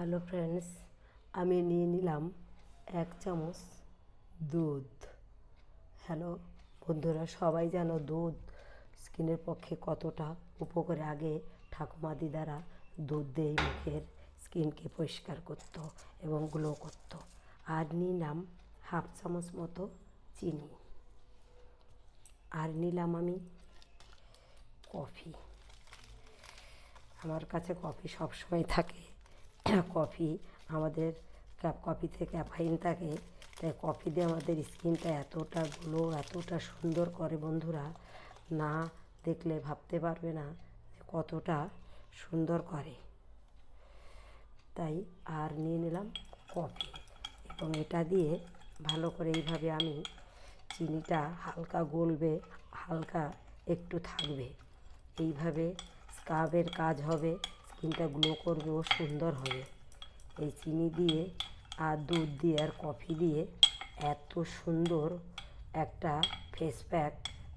Hello friends আমি নিয়ে নিলাম এক চামচ দুধ। হ্যালো বন্ধুরা, সবাই জানো দুধ স্কিনের পক্ষে কতটা উপকারে? আগে ঠাকুমা দিদারা দুধ দিয়ে মুখের স্কিনকে পরিষ্কার করতো এবং গ্লো করতো। আর নিলাম হাফ চামচ মতো চিনি। আর নিলাম আমি কফি। আমার কাছে কফি সবসময় থাকে। কফি, আমাদের কফিতে ক্যাফাইন থাকে। তাই কফি দিয়ে আমাদের স্কিনটা এতটা গ্লো, এতটা সুন্দর করে বন্ধুরা। না দেখলে ভাবতে পারবে না যে কতটা সুন্দর করে। তাই আর নিয়ে নিলাম কফি এবং এটা দিয়ে ভালো করে এইভাবে আমি চিনিটা হালকা গলবে, হালকা একটু থাকবে। এইভাবে স্কাবের কাজ হবে। স্কিনটা গ্লো করবে ও সুন্দর হবে। এই চিনি দিয়ে আর দুধ দিয়ে আর কফি দিয়ে এত সুন্দর একটা ফেস প্যাক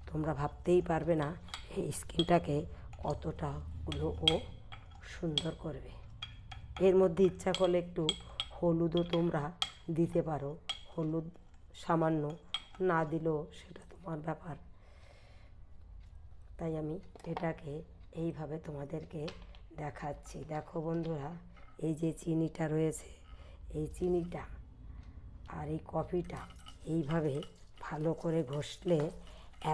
তোমরা ভাবতেই পারবে না এই স্কিনটাকে কতটা গ্লো ও সুন্দর করবে। এর মধ্যে ইচ্ছা করলে একটু হলুদও তোমরা দিতে পারো। হলুদ সামান্য না দিলেও সেটা তোমার ব্যাপার। তাই আমি এটাকে এইভাবে তোমাদেরকে দেখাচ্ছি। দেখো বন্ধুরা, এই যে চিনিটা রয়েছে, এই চিনিটা আর এই কফিটা এইভাবে ভালো করে ঘষলে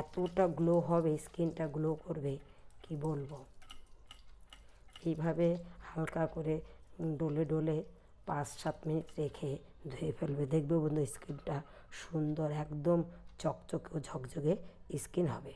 এতটা গ্লো হবে, স্কিনটা গ্লো করবে, কি বলব? এইভাবে হালকা করে ডলে ডলে পাঁচ সাত মিনিট রেখে ধুয়ে ফেলবে। দেখবে বন্ধু, স্কিনটা সুন্দর, একদম চকচকে ও ঝকঝকে স্কিন হবে।